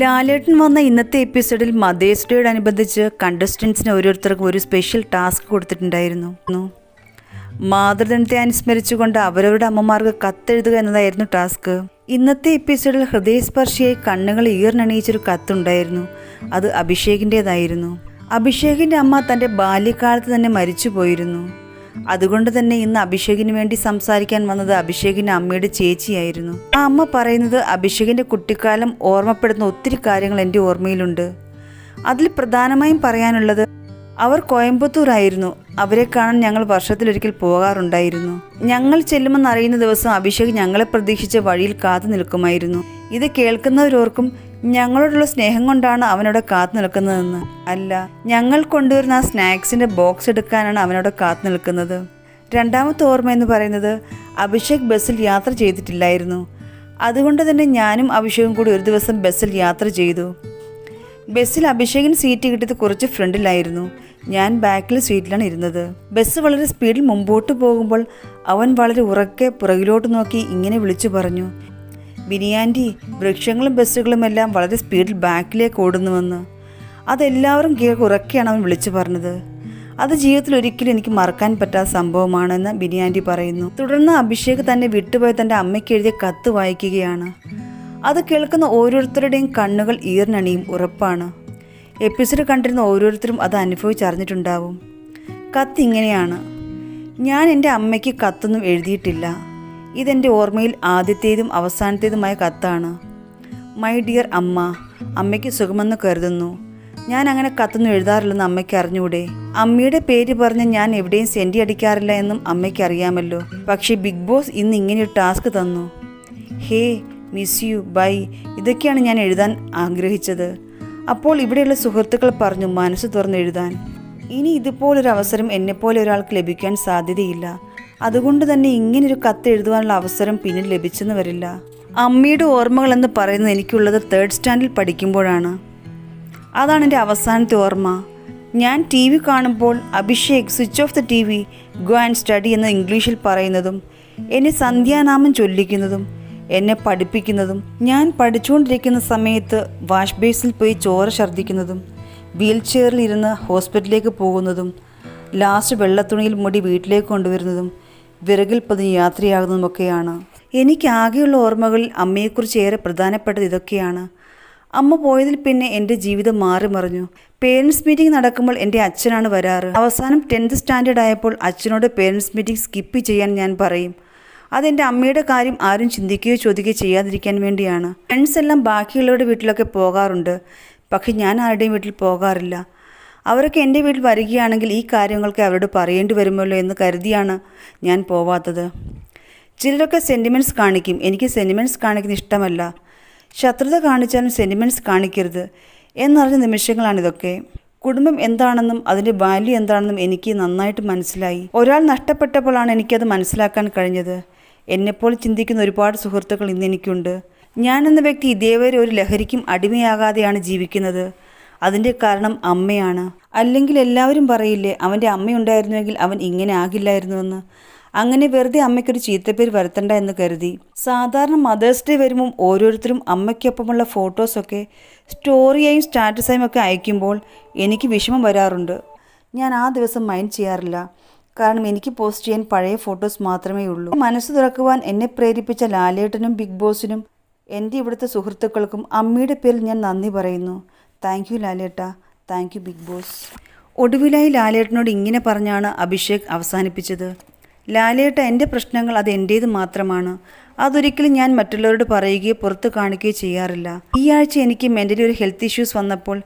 ലാലേട്ടൻ വന്ന ഇന്നത്തെ എപ്പിസോഡിൽ മദേഴ്സ് ഡേയോട് അനുബന്ധിച്ച് കണ്ടസ്റ്റൻസിന് ഓരോരുത്തർക്കും ഒരു സ്പെഷ്യൽ ടാസ്ക് കൊടുത്തിട്ടുണ്ടായിരുന്നു. മാതൃദിനത്തെ അനുസ്മരിച്ചുകൊണ്ട് അവരവരുടെ അമ്മമാർക്ക് കത്തെഴുതുക എന്നതായിരുന്നു ടാസ്ക് ഇന്നത്തെ എപ്പിസോഡിൽ ഹൃദയസ്പർശിയായി കണ്ണുകൾ ഈർന്നണിയിച്ചൊരു കത്തുണ്ടായിരുന്നു. അത് അഭിഷേകിന്റെതായിരുന്നു അഭിഷേകിന്റെ അമ്മ തന്റെ ബാല്യകാലത്ത് തന്നെ മരിച്ചു പോയിരുന്നു അതുകൊണ്ട് തന്നെ ഇന്ന് അഭിഷേകിന് വേണ്ടി സംസാരിക്കാൻ വന്നത് അഭിഷേകിന്റെ അമ്മയുടെ ചേച്ചിയായിരുന്നു. ആ അമ്മ പറയുന്നത് അഭിഷേകിന്റെ കുട്ടിക്കാലം ഓർമ്മപ്പെടുന്ന ഒത്തിരി കാര്യങ്ങൾ എന്റെ ഓർമ്മയിലുണ്ട്. അതിൽ പ്രധാനമായും പറയാനുള്ളത് അവർ കോയമ്പത്തൂർ ആയിരുന്നു അവരെ കാണാൻ ഞങ്ങൾ വർഷത്തിലൊരിക്കൽ പോകാറുണ്ടായിരുന്നു. ഞങ്ങൾ ചെല്ലുമെന്ന് അറിയുന്ന ദിവസം അഭിഷേക് ഞങ്ങളെ പ്രതീക്ഷിച്ച വഴിയിൽ കാത്തു നിൽക്കുമായിരുന്നു. ഇത് കേൾക്കുന്നവരോർക്കും ഞങ്ങളോടുള്ള സ്നേഹം കൊണ്ടാണ് അവനോട് കാത്തു നിൽക്കുന്നതെന്ന്. അല്ല ഞങ്ങൾ കൊണ്ടുവരുന്ന ആ സ്നാക്സിന്റെ ബോക്സ് എടുക്കാനാണ് അവനോട് കാത്തു നിൽക്കുന്നത്. രണ്ടാമത്തെ ഓർമ്മ എന്ന് പറയുന്നത് അഭിഷേക് ബസ്സിൽ യാത്ര ചെയ്തിട്ടില്ലായിരുന്നു. അതുകൊണ്ട് തന്നെ ഞാനും അഭിഷേകും കൂടി ഒരു ദിവസം ബസ്സിൽ യാത്ര ചെയ്തു. ബസ്സിൽ അഭിഷേകിന് സീറ്റ് കിട്ടിയത് കുറച്ച് ഫ്രണ്ടിലായിരുന്നു. ഞാൻ ബാക്കിൽ സീറ്റിലാണ് ഇരുന്നത്. ബസ് വളരെ സ്പീഡിൽ മുമ്പോട്ട് പോകുമ്പോൾ അവൻ വളരെ ഉറക്കെ പുറകിലോട്ട് നോക്കി ഇങ്ങനെ വിളിച്ചു പറഞ്ഞു. ബിനിയാന്റി വൃക്ഷങ്ങളും ബസ്സുകളും എല്ലാം വളരെ സ്പീഡിൽ ബാക്കിലേക്ക് ഓടുന്നുവെന്ന്. അതെല്ലാവരും ഉറക്കെയാണ് അവൻ വിളിച്ചു പറഞ്ഞത്. അത് ജീവിതത്തിൽ ഒരിക്കലും എനിക്ക് മറക്കാൻ പറ്റാത്ത സംഭവമാണെന്ന് ബിനിയാന്റി പറയുന്നു. തുടർന്ന് അഭിഷേക് തന്നെ വിട്ടുപോയ തന്റെ അമ്മയ്ക്ക് എഴുതിയ കത്ത് വായിക്കുകയാണ്. അത് കേൾക്കുന്ന ഓരോരുത്തരുടെയും കണ്ണുകൾ ഈർനണിയും ഉറപ്പാണ്. എപ്പിസോഡ് കണ്ടിരുന്ന ഓരോരുത്തരും അത് അനുഭവിച്ചറിഞ്ഞിട്ടുണ്ടാവും. കത്ത് ഇങ്ങനെയാണ്. ഞാൻ എന്റെ അമ്മയ്ക്ക് കത്തൊന്നും എഴുതിയിട്ടില്ല. ഇതെന്റെ ഓർമ്മയിൽ ആദ്യത്തേതും അവസാനത്തേതുമായ കത്താണ്. മൈ ഡിയർ അമ്മ അമ്മയ്ക്ക് സുഖമെന്ന് കരുതുന്നു. ഞാൻ അങ്ങനെ കത്തൊന്നും എഴുതാറില്ലെന്ന് അമ്മയ്ക്ക് അറിഞ്ഞൂടെ? അമ്മയുടെ പേര് പറഞ്ഞ് ഞാൻ എവിടെയും സെന്റി അടിക്കാറില്ല എന്നും അമ്മയ്ക്ക് അറിയാമല്ലോ. പക്ഷേ ബിഗ് ബോസ് ഇന്ന് ഇങ്ങനെയൊരു ടാസ്ക് തന്നു. Hey miss you bye. ഇതൊക്കെയാണ് ഞാൻ എഴുതാൻ ആഗ്രഹിച്ചത്. അപ്പോൾ ഇവിടെയുള്ള സുഹൃത്തുക്കൾ പറഞ്ഞു മനസ്സ് തുറന്ന് എഴുതാൻ ഇനി ഇതുപോലൊരു അവസരം എന്നെപ്പോലെ ഒരാൾക്ക് ലഭിക്കാൻ സാധ്യതയില്ല. അതുകൊണ്ട് തന്നെ ഇങ്ങനൊരു കത്ത് എഴുതുവാനുള്ള അവസരം പിന്നിൽ ലഭിച്ചെന്ന് വരില്ല അമ്മയുടെ ഓർമ്മകൾ എന്ന് പറയുന്നത് എനിക്കുള്ളത് തേർഡ് സ്റ്റാൻഡിൽ പഠിക്കുമ്പോഴാണ്. അതാണ് എന്റെ അവസാനത്തെ ഓർമ്മ. ഞാൻ ടി വി കാണുമ്പോൾ Abhishek switch off the T V go and study എന്ന് ഇംഗ്ലീഷിൽ പറയുന്നതും എന്നെ സന്ധ്യാനാമം ചൊല്ലിക്കുന്നതും എന്നെ പഠിപ്പിക്കുന്നതും ഞാൻ പഠിച്ചുകൊണ്ടിരിക്കുന്ന സമയത്ത് വാഷ് ബേസിൽ പോയി ചോര ഛർദ്ദിക്കുന്നതും വീൽ ചെയറിൽ ഇരുന്ന് ഹോസ്പിറ്റലിലേക്ക് പോകുന്നതും ലാസ്റ്റ് വെള്ളത്തുണിയിൽ മുടി വീട്ടിലേക്ക് കൊണ്ടുവരുന്നതും വിറകിൽ പതിഞ്ഞ് യാത്രയാകുന്നതുമൊക്കെയാണ്. എനിക്കാകെയുള്ള ഓർമ്മകളിൽ അമ്മയെക്കുറിച്ച് ഏറെ പ്രധാനപ്പെട്ടത് ഇതൊക്കെയാണ്. അമ്മ പോയതിൽ പിന്നെ എന്റെ ജീവിതം മാറി മറിഞ്ഞു. പേരൻസ് മീറ്റിംഗ് നടക്കുമ്പോൾ എന്റെ അച്ഛനാണ് വരാറ്. അവസാനം ടെൻത്ത് സ്റ്റാൻഡേർഡ് ആയപ്പോൾ അച്ഛനോട് പേരൻസ് മീറ്റിംഗ് സ്കിപ്പ് ചെയ്യാൻ ഞാൻ പറയും. അതെന്റെ അമ്മയുടെ കാര്യം ആരും ചിന്തിക്കുകയോ ചോദിക്കുകയോ ചെയ്യാതിരിക്കാൻ വേണ്ടിയാണ്. ഫ്രണ്ട്സ് എല്ലാം ബാക്കിയുള്ളവരുടെ വീട്ടിലൊക്കെ പോകാറുണ്ട്. പക്ഷെ ഞാൻ ആരുടെയും വീട്ടിൽ പോകാറില്ല. അവരൊക്കെ എന്റെ വീട്ടിൽ വരികയാണെങ്കിൽ ഈ കാര്യങ്ങളൊക്കെ അവരോട് പറയേണ്ടി വരുമല്ലോ എന്ന് കരുതിയാണ് ഞാൻ പോവാത്തത്. ചിലരൊക്കെ സെന്റിമെന്റ്സ് കാണിക്കും. എനിക്ക് സെന്റിമെന്റ്സ് കാണിക്കുന്ന ഇഷ്ടമല്ല. ശത്രുത കാണിച്ചാലും സെന്റിമെന്റ്സ് കാണിക്കരുത് എന്നറിഞ്ഞ നിമിഷങ്ങളാണിതൊക്കെ കുടുംബം എന്താണെന്നും അതിന്റെ വാല്യൂ എന്താണെന്നും എനിക്ക് നന്നായിട്ട് മനസ്സിലായി. ഒരാൾ നഷ്ടപ്പെട്ടപ്പോഴാണ് എനിക്കത് മനസ്സിലാക്കാൻ കഴിഞ്ഞത്. എന്നെപ്പോലെ ചിന്തിക്കുന്ന ഒരുപാട് സുഹൃത്തുക്കൾ ഇന്ന് എനിക്കുണ്ട്. ഞാനെന്ന വ്യക്തി ഇതേവരെ ഒരു ലഹരിക്കും അടിമയാകാതെയാണ് ജീവിക്കുന്നത്. അതിന്റെ കാരണം അമ്മയാണ്. അല്ലെങ്കിൽ എല്ലാവരും പറയില്ലേ അവന്റെ അമ്മയുണ്ടായിരുന്നുവെങ്കിൽ അവൻ ഇങ്ങനെ ആകില്ലായിരുന്നുവെന്ന്. അങ്ങനെ വെറുതെ അമ്മയ്ക്കൊരു ചീത്തപ്പേര് വരുത്തണ്ട എന്ന് കരുതി. സാധാരണ മദേഴ്സ് ഡേ വരുമ്പം ഓരോരുത്തരും അമ്മയ്ക്കൊപ്പമുള്ള ഫോട്ടോസൊക്കെ സ്റ്റോറിയായും സ്റ്റാറ്റസായും ഒക്കെ അയക്കുമ്പോൾ എനിക്ക് വിഷമം വരാറുണ്ട്. ഞാൻ ആ ദിവസം മൈൻഡ് ചെയ്യാറില്ല. കാരണം എനിക്ക് പോസ്റ്റ് ചെയ്യാൻ പഴയ ഫോട്ടോസ് മാത്രമേ ഉള്ളൂ. മനസ്സ് തുറക്കുവാൻ എന്നെ പ്രേരിപ്പിച്ച ലാലേട്ടനും ബിഗ് ബോസിനും എന്റെ ഇവിടുത്തെ സുഹൃത്തുക്കൾക്കും അമ്മയുടെ പേരിൽ ഞാൻ നന്ദി പറയുന്നു. താങ്ക് യു ലാലേട്ട. Thank you big boss. ഒടുവിലായി ലാലേട്ടനോട് ഇങ്ങനെ പറഞ്ഞാണ് അഭിഷേക് അവസാനിപ്പിച്ചത്. ലാലേട്ട എന്റെ പ്രശ്നങ്ങൾ അത് എന്റേത് മാത്രമാണ്. അതൊരിക്കലും ഞാൻ മറ്റുള്ളവരോട് പറയുകയോ പുറത്ത് കാണിക്കുകയോ ചെയ്യാറില്ല. ഈ ആഴ്ച എനിക്ക് മെന്റലി ഒരു ഹെൽത്ത് ഇഷ്യൂസ് വന്നപ്പോൾ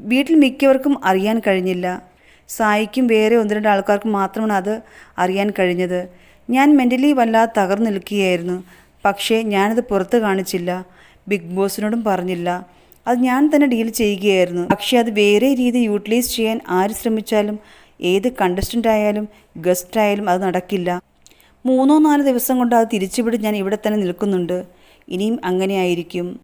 വീട്ടിൽ മിക്കവർക്കും അറിയാൻ കഴിഞ്ഞില്ല. സായിക്കും വേറെ ഒന്ന് രണ്ട് ആൾക്കാർക്ക് മാത്രമാണ് അത് അറിയാൻ കഴിഞ്ഞത്. ഞാൻ മെന്റലി വല്ലാതെ തകർന്നു നിൽക്കുകയായിരുന്നു. പക്ഷേ ഞാനത് പുറത്ത് കാണിച്ചില്ല. ബിഗ് ബോസിനോടും പറഞ്ഞില്ല. അത് ഞാൻ തന്നെ ഡീൽ ചെയ്യുകയായിരുന്നു. പക്ഷേ അത് വേറെ രീതി യൂട്ടിലൈസ് ചെയ്യാൻ ആര് ശ്രമിച്ചാലും ഏത് കണ്ടസ്റ്റന്റ് ആയാലും ഗസ്റ്റ് ആയാലും അത് നടക്കില്ല. മൂന്നോ നാലോ ദിവസം കൊണ്ട് അത് തിരിച്ചുവിട്ട് ഞാൻ ഇവിടെ തന്നെ നിൽക്കുന്നുണ്ട്. ഇനിയും അങ്ങനെയായിരിക്കും